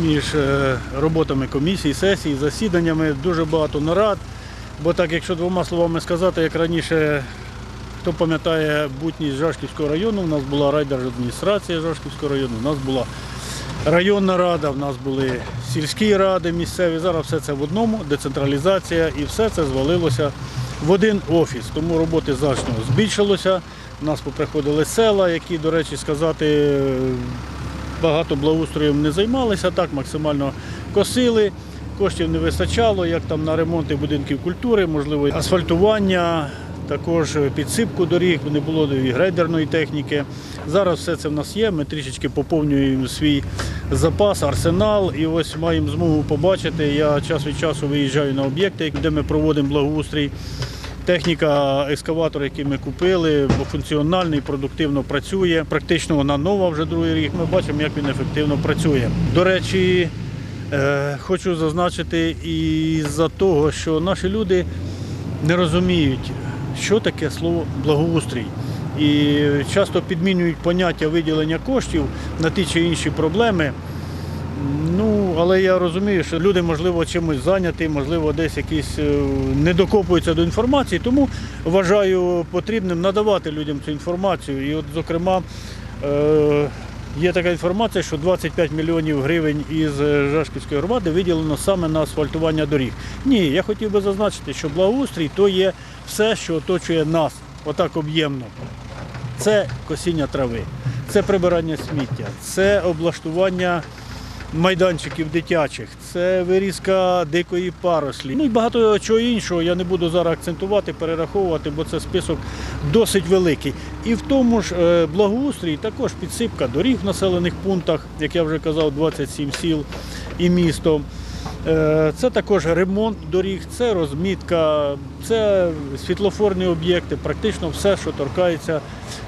між е, роботами комісій, сесій, засіданнями дуже багато нарад. Бо так, якщо двома словами сказати, як раніше, хто пам'ятає бутність Жашківського району, у нас була райдержадміністрація Жашківського району, у нас була районна рада, в нас були сільські ради місцеві. Зараз все це в одному, децентралізація і все це звалилося в один офіс. Тому роботи значно збільшилося. У нас поприходили села, які, до речі, сказати, багато благоустроєм не займалися, так максимально косили. Коштів не вистачало, як там на ремонти будинків культури, можливо, асфальтування, також підсипку доріг, не було і грейдерної техніки. Зараз все це в нас є. Ми трішечки поповнюємо свій запас, арсенал. І ось маємо змогу побачити. Я час від часу виїжджаю на об'єкти, де ми проводимо благоустрій. Техніка, екскаватор, який ми купили, функціональний, продуктивно працює. Практично вона нова вже другий рік. Ми бачимо, як він ефективно працює. До речі, е, хочу зазначити і за того, що наші люди не розуміють, що таке слово благоустрій. І часто підмінюють поняття виділення коштів на ті чи інші проблеми. Ну, але я розумію, що люди, можливо, чимось зайняті, можливо, десь якісь е, не докопуються до інформації, тому вважаю потрібним надавати людям цю інформацію. І от, зокрема, е, є така інформація, що 25 мільйонів гривень із е, Жашківської громади виділено саме на асфальтування доріг. Ні, я хотів би зазначити, що благоустрій то є все, що оточує нас, отак об'ємно. Це косіння трави, це прибирання сміття, це облаштування майданчиків дитячих, це вирізка дикої парослі. Ну і багато чого іншого. Я не буду зараз акцентувати, перераховувати, бо це список досить великий. І в тому ж е, благоустрій також підсипка доріг в населених пунктах, як я вже казав, 27 сіл і місто. Е, Це також ремонт доріг, це розмітка, це світлофорні об'єкти, практично все, що торкається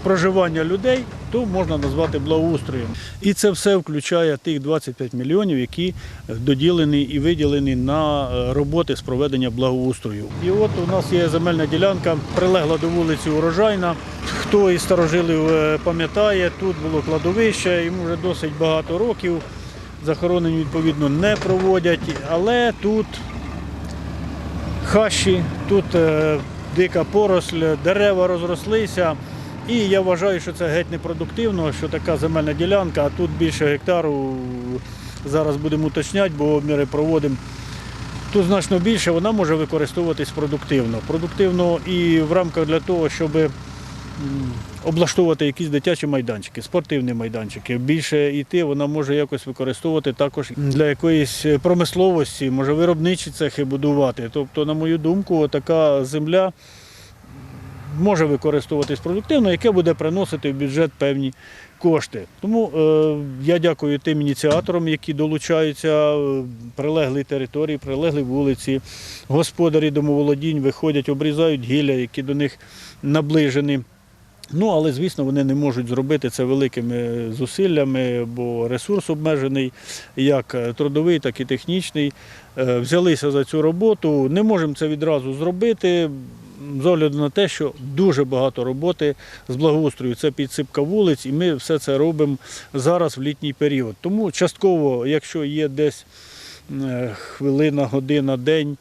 проживання людей, то можна назвати благоустроєм. І це все включає тих 25 мільйонів, які доділені і виділені на роботи з проведення благоустрою. І от у нас є земельна ділянка, прилегла до вулиці Урожайна. Хто із старожилів е, пам'ятає, тут було кладовище, йому вже досить багато років. Захоронень, відповідно, не проводять, але тут хащі, тут е, дика поросль, дерева розрослися. І я вважаю, що це геть непродуктивно, що така земельна ділянка, а тут більше гектару. Зараз будемо уточняти, бо обміри проводимо. Тут значно більше, вона може використовуватись продуктивно. Продуктивно і в рамках для того, щоб облаштовувати якісь дитячі майданчики, спортивні майданчики. Більше йти вона може якось використовувати також для якоїсь промисловості, може виробничі цехи будувати. Тобто, на мою думку, така земля може використовуватись продуктивно, яке буде приносити в бюджет певні кошти. Тому е, я дякую тим ініціаторам, які долучаються, е, прилеглі території, прилеглі вулиці, господарі домоволодінь виходять, обрізають гілля, які до них наближені. Ну, але, звісно, вони не можуть зробити це великими зусиллями, бо ресурс обмежений, як трудовий, так і технічний. Е, Взялися за цю роботу. Не можемо це відразу зробити. З огляду на те, що дуже багато роботи з благоустрою, це підсипка вулиць, і ми все це робимо зараз в літній період. Тому частково, якщо є десь е, хвилина, година, день,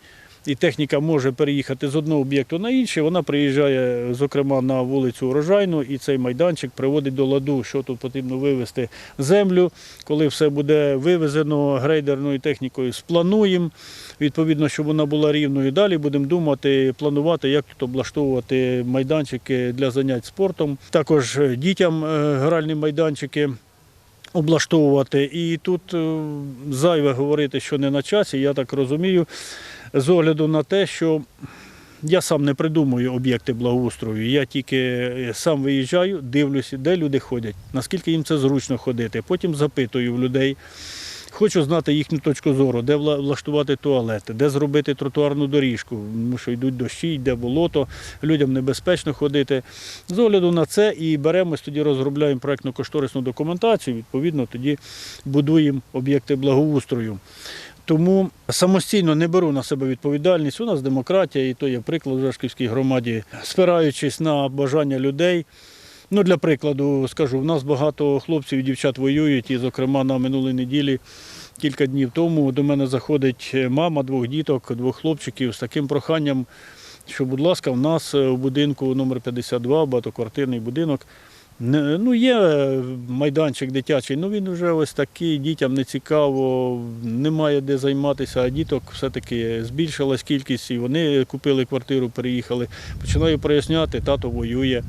і техніка може переїхати з одного об'єкту на інший, вона приїжджає, зокрема, на вулицю Урожайну, і цей майданчик приводить до ладу, що тут потрібно вивезти землю. Коли все буде вивезено грейдерною технікою, сплануємо. Відповідно, щоб вона була рівною. Далі будемо думати, планувати, як тут облаштовувати майданчики для занять спортом. Також дітям е, гральні майданчики облаштовувати. І тут е, зайве говорити, що не на часі, я так розумію, з огляду на те, що я сам не придумую об'єкти благоустрою. Я тільки е, сам виїжджаю, дивлюся, де люди ходять, наскільки їм це зручно ходити. Потім запитую в людей. Хочу знати їхню точку зору, де влаштувати туалети, де зробити тротуарну доріжку, тому що йдуть дощі, йде болото, людям небезпечно ходити. З огляду на це і беремось, тоді розробляємо проєктно-кошторисну документацію, відповідно, тоді будуємо об'єкти благоустрою. Тому самостійно не беру на себе відповідальність. У нас демократія, і то є приклад в Жашківській громаді, спираючись на бажання людей. Ну, для прикладу, скажу, в нас багато хлопців і дівчат воюють, і, зокрема, на минулій неділі, кілька днів тому, до мене заходить мама двох діток, двох хлопчиків з таким проханням, що, будь ласка, в нас е, в будинку номер 52, багатоквартирний будинок. Ну, є е, майданчик дитячий, ну він вже ось такий, дітям не цікаво, немає де займатися, а діток все-таки збільшилась кількість, і вони купили квартиру, переїхали. Починаю проясняти, тато воює.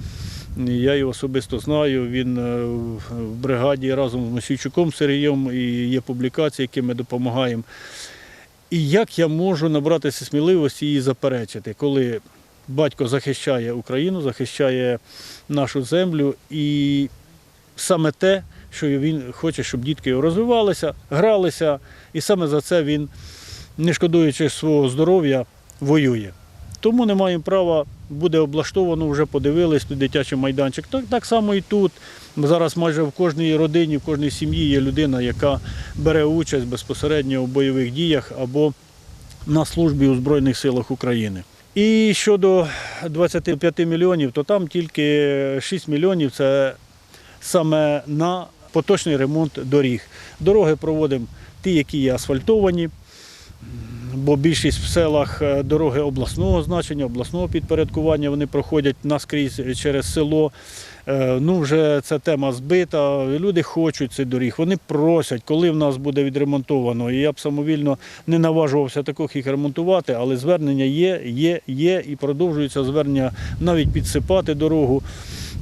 Я його особисто знаю. Він е, в бригаді разом з Мосійчуком Сергієм і є публікації, які ми допомагаємо. І як я можу набратися сміливості і заперечити, коли батько захищає Україну, захищає нашу землю, і саме те, що він хоче, щоб дітки розвивалися, гралися, і саме за це він, не шкодуючи свого здоров'я, воює. Тому не маємо права, буде облаштовано, вже подивились дитячий майданчик. Так, так само і тут. Зараз майже в кожній родині, в кожній сім'ї є людина, яка бере участь безпосередньо у бойових діях або на службі у Збройних силах України. І щодо 25 мільйонів, то там тільки 6 мільйонів це саме на поточний ремонт доріг. Дороги проводимо ті, які є асфальтовані, бо більшість в селах е, дороги обласного значення, обласного підпорядкування вони проходять наскрізь через село. Е, Ну, вже ця тема збита. Люди хочуть цих доріг. Вони просять, коли в нас буде відремонтовано. І я б самовільно не наважувався таких їх ремонтувати, але звернення є, є, є і продовжується звернення навіть підсипати дорогу.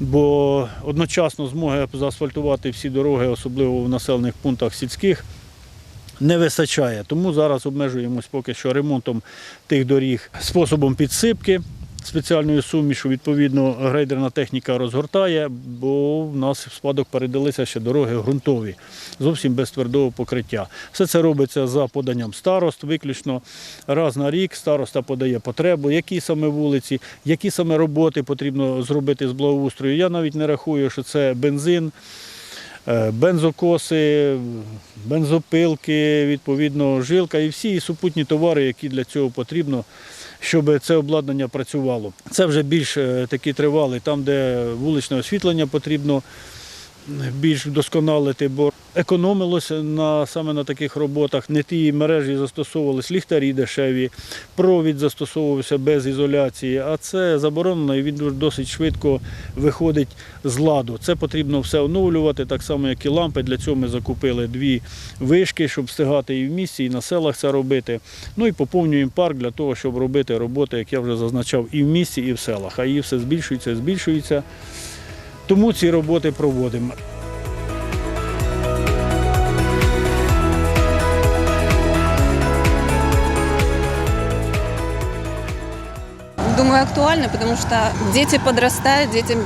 Бо одночасно змоги заасфальтувати всі дороги, особливо в населених пунктах сільських, не вистачає. Тому зараз обмежуємось поки що ремонтом тих доріг способом підсипки спеціальною сумішу. Відповідно, грейдерна техніка розгортає, бо в нас в спадок передалися ще дороги ґрунтові, зовсім без твердого покриття. Все це робиться за поданням старост, виключно раз на рік староста подає потребу, які саме вулиці, які саме роботи потрібно зробити з благоустрою. Я навіть не рахую, що це бензин. Е, бензокоси, бензопилки, відповідно, жилка і всі супутні товари, які для цього потрібно, щоб це обладнання працювало. Це вже більш е, такі тривали, там, де вуличне освітлення потрібно більш вдосконалити, бо економилося на, саме на таких роботах. Не ті мережі застосовувалися, ліхтарі дешеві, провід застосовувався без ізоляції, а це заборонено і він досить швидко виходить з ладу. Це потрібно все оновлювати, так само, як і лампи. Для цього ми закупили дві вишки, щоб встигати і в місті, і на селах це робити. Ну і поповнюємо парк для того, щоб робити роботи, як я вже зазначав, і в місті, і в селах. А її все збільшується, збільшується. Тому ці роботи проводимо. Думаю, актуально, потому что дети подрастают, детям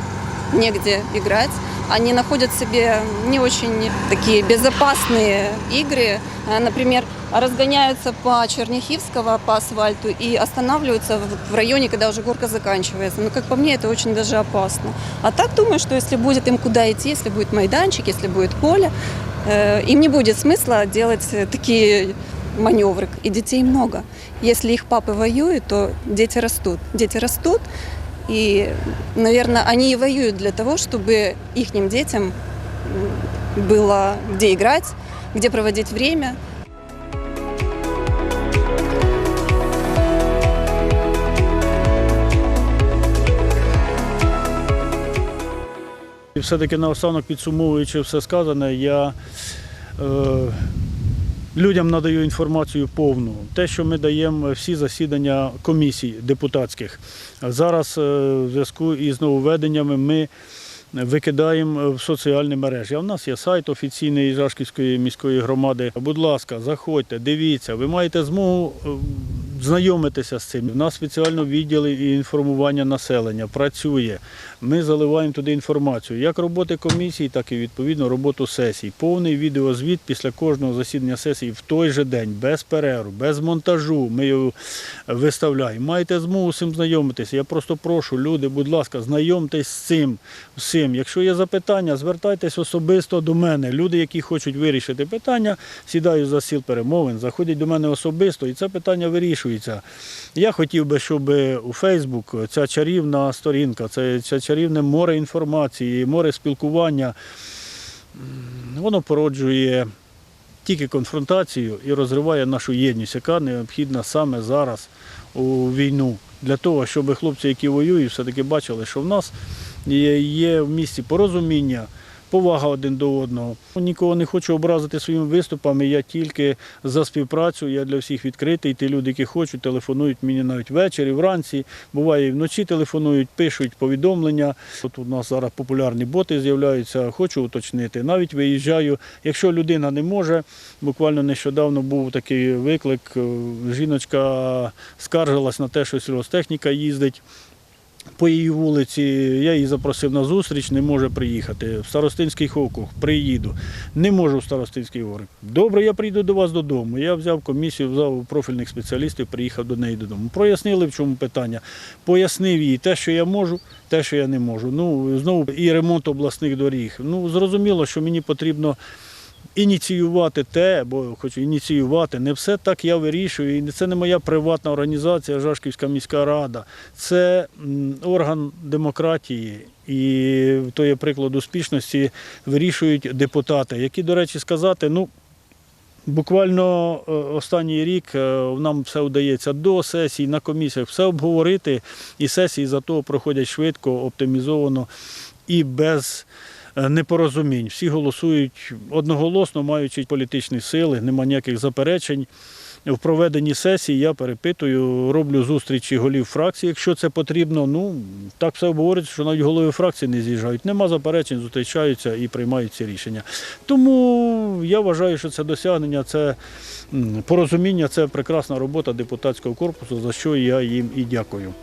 негде играть Они находят себе не очень такие безопасные игры. А, Например, разгоняются по Черняхивского, по асфальту и останавливаются в- в районе, когда уже горка заканчивается. Ну, как по мне, это очень даже опасно. А так думаю, что если будет им куда идти, если будет майданчик, если будет поле, э, им не будет смысла делать э, такие маневры. И детей много. Если их папы воюют, то дети растут. Дети растут, и, наверное, они и воюют для того, чтобы их детям было где играть, где проводить время. Все-таки наостанок підсумовуючи все сказане, я е, людям надаю інформацію повну. Те, що ми даємо всі засідання комісій депутатських. Зараз е, в зв'язку із нововведеннями ми викидаємо в соціальні мережі. А в нас є сайт офіційний Жашківської міської громади. Будь ласка, заходьте, дивіться, ви маєте змогу е, знайомитися з цим. У нас спеціально відділи і інформування населення працює. Ми заливаємо туди інформацію, як роботи комісії, так і відповідно роботу сесій. Повний відеозвіт після кожного засідання сесії в той же день, без перерву, без монтажу. Ми його виставляємо. Маєте змогу з цим знайомитися. Я просто прошу, люди, будь ласка, знайомтесь з цим. всім. Якщо є запитання, звертайтесь особисто до мене. Люди, які хочуть вирішити питання, сідають за стіл перемовин, заходять до мене особисто, і це питання вирішується. Вирішується. Я хотів би, щоб у Фейсбук ця чарівна сторінка, це, це чарівне море інформації, море спілкування, воно породжує тільки конфронтацію і розриває нашу єдність, яка необхідна саме зараз у війну. Для того, щоб хлопці, які воюють, все-таки бачили, що в нас є в місті порозуміння, повага один до одного. Нікого не хочу образити своїми виступами. Я тільки за співпрацю, я для всіх відкритий. Ті люди, які хочуть, телефонують мені навіть ввечері, вранці. Буває і вночі телефонують, пишуть повідомлення. От у нас зараз популярні боти з'являються. Хочу уточнити. Навіть виїжджаю. Якщо людина не може, буквально нещодавно був такий виклик. е, Жіночка скаржилась на те, що сільгостехніка їздить по її вулиці. Я її запросив на зустріч, не може приїхати. В Старостинський округ приїду. Не можу в Старостинський округ. Добре, я прийду до вас додому. Я взяв комісію, взяв профільних спеціалістів, приїхав до неї додому. Прояснили, в чому питання. Пояснив їй те, що я можу, те, що я не можу. Ну, знову і ремонт обласних доріг. Ну, зрозуміло, що мені потрібно ініціювати те, бо хочу ініціювати. Не все так я вирішую. І це не моя приватна організація, Жашківська міська рада. Це орган демократії. І то є приклад успішності, вирішують депутати, які, до речі, сказати, ну. Буквально е, останній рік е, нам все вдається до сесій, на комісіях все обговорити, і сесії за того проходять швидко, оптимізовано і без непорозумінь. Всі голосують одноголосно, маючи політичні сили, нема ніяких заперечень. В проведенні сесії я перепитую, роблю зустрічі голів фракцій, якщо це потрібно. Ну так все обговорюється, що навіть голови фракції не з'їжджають. Нема заперечень, зустрічаються і приймають ці рішення. Тому я вважаю, що це досягнення, це порозуміння, це прекрасна робота депутатського корпусу, за що я їм і дякую.